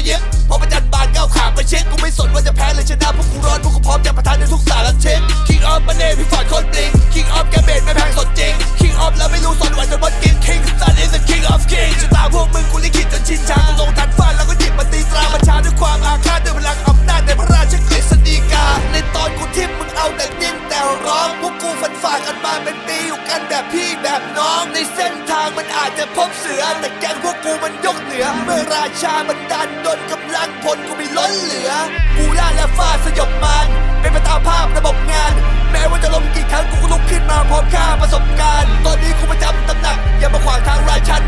ความหวังระยิบพอประจันบานก้าวขาไปเช็คกูไม่สนว่าจะแพ้หรือชนะพวกกูร้อนพวกกูพร้อมจะประทานในทุกสารทิศ King of Money พี่ฟอดคนบลิง King of แกเบตไม่แพงสดจริง King of แล้วไม่รู้สดกิน พี่แบบน้องในเส้นทางมันอาจจะพบเสือ แต่แกงพวกกูมันยกเหนือ เมื่อราชามันดันดนกำลังพลกูมีล้นเหลือ กูล่าและฟาดสยบมัน เป็นไปตามภาพระบบงาน แม้ว่าจะล้มกี่ครั้งกูก็ลุกขึ้นมาพร้อมค่าประสบการณ์ ตอนนี้กูประจำตำหนัก อย่ามาขวางทางราชัน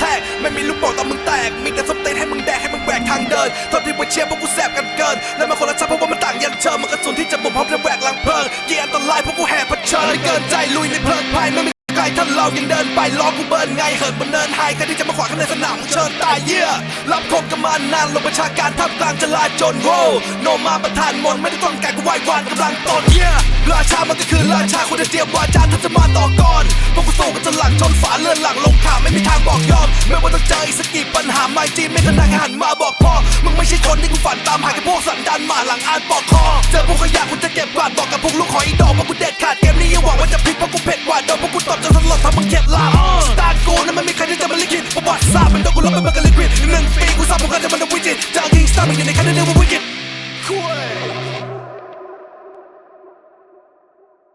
แทกไม่มีลูกโป่งตอนมึงแตก มีแต่สเตนให้มึงแดกให้มึงแหวกทางเดินตอนที่ไปเชียร์พวกกูแสบกันเกิน และมาคนละชั้นเพราะว่ามันต่างยันเชิงมันกระสุนที่จะบุกพร้อมจะแหวกหลังเพลิงเกียร์อันตรายพวกกูแห่เผชิญเกินใจลุยในเพลิงภัยไม่มี ไกลถ้าเรายังเดินไปล้อกูเบิร์นไงเหินบนเนินไฮใครที่จะมาขวางข้างในสนามเชิญตายเยี่ยรับคบกันมานานลงประชาการท่ากลางจลาจลโวโนมาประธานมนไม่ได้ต้องการกูไหว้วานกำลังตนเยี่ยราชามันก็คือราชาคนที่เตรียมวาจาถ้าจะมาต่อก่อนพวกกูสู้กันจนหลังชนฝาเลื่อนหลังลงขาไม่มีทางบอกยอมไม่ว่าต้องเจออีกสักกี่ปัญหาไม่จีไม่ขนาดหันมาบอกพ่อมึงไม่ใช่คนที่กูฝันตามหาแค่พวกสันดานหมาหลังอ่านปอกคอเจอพวกขยะกูจะเก็บกวาดบอกกับพวกลูกขออีดอกว่ากูเด็ดขาดเกมนี้อย่าหวังว่าจะพลิกเพราะกูเผ็ดกว่าโดนพวกกูตบจนสลด กัน